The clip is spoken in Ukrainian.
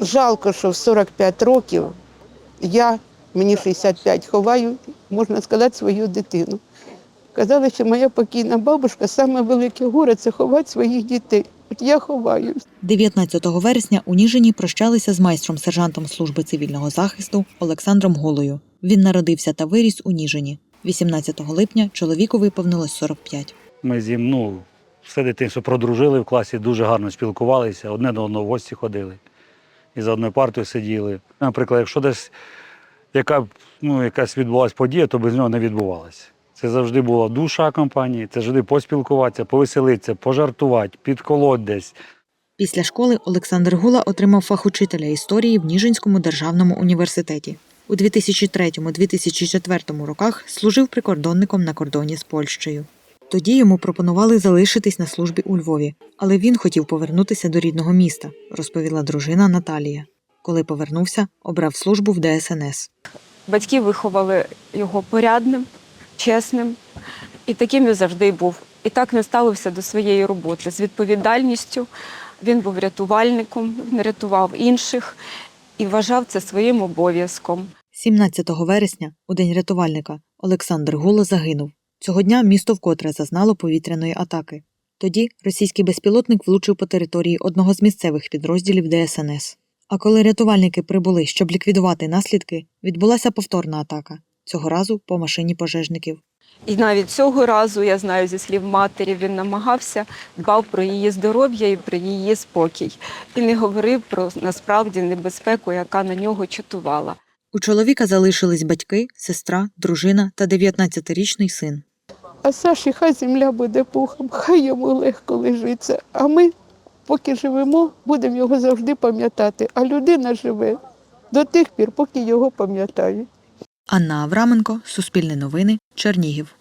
жалко, що в 45 років я, мені 65, ховаю, можна сказати, свою дитину. Казали, що моя покійна бабушка саме велике горе це ховати своїх дітей. От я ховаю. 19 вересня у Ніжині прощалися з майстром сержантом служби цивільного захисту Олександром Голою. Він народився та виріс у Ніжині. 18 липня чоловіку виповнилось 45. Ми з ним ну, все дитинство продружили в класі, дуже гарно спілкувалися, одне до одного в гості ходили. І за одною партою сиділи. Наприклад, якщо десь яка, ну, якась відбулася подія, то без нього не відбувалася. Це завжди була душа компанії, це завжди поспілкуватися, повеселитися, пожартувати, підколоть десь. Після школи Олександр Гула отримав фах учителя історії в Ніжинському державному університеті. У 2003-2004 роках служив прикордонником на кордоні з Польщею. Тоді йому пропонували залишитись на службі у Львові, але він хотів повернутися до рідного міста, розповіла дружина Наталія. Коли повернувся, обрав службу в ДСНС. Батьки виховали його порядним, чесним, і таким він завжди був. І так він ставився до своєї роботи з відповідальністю. Він був рятувальником, він рятував інших і вважав це своїм обов'язком. 17 вересня, у день рятувальника, Олександр Гула загинув. Цього дня місто вкотре зазнало повітряної атаки. Тоді російський безпілотник влучив по території одного з місцевих підрозділів ДСНС. А коли рятувальники прибули, щоб ліквідувати наслідки, відбулася повторна атака. Цього разу по машині пожежників. І навіть цього разу, я знаю зі слів матері, він намагався дбав про її здоров'я і про її спокій. Він не говорив про насправді небезпеку, яка на нього чатувала. У чоловіка залишились батьки, сестра, дружина та 19-річний син. А Саші хай земля буде пухом, хай йому легко лежиться. А ми, поки живемо, будемо його завжди пам'ятати. А людина живе до тих пір, поки його пам'ятають. Анна Авраменко, Суспільне новини, Чернігів.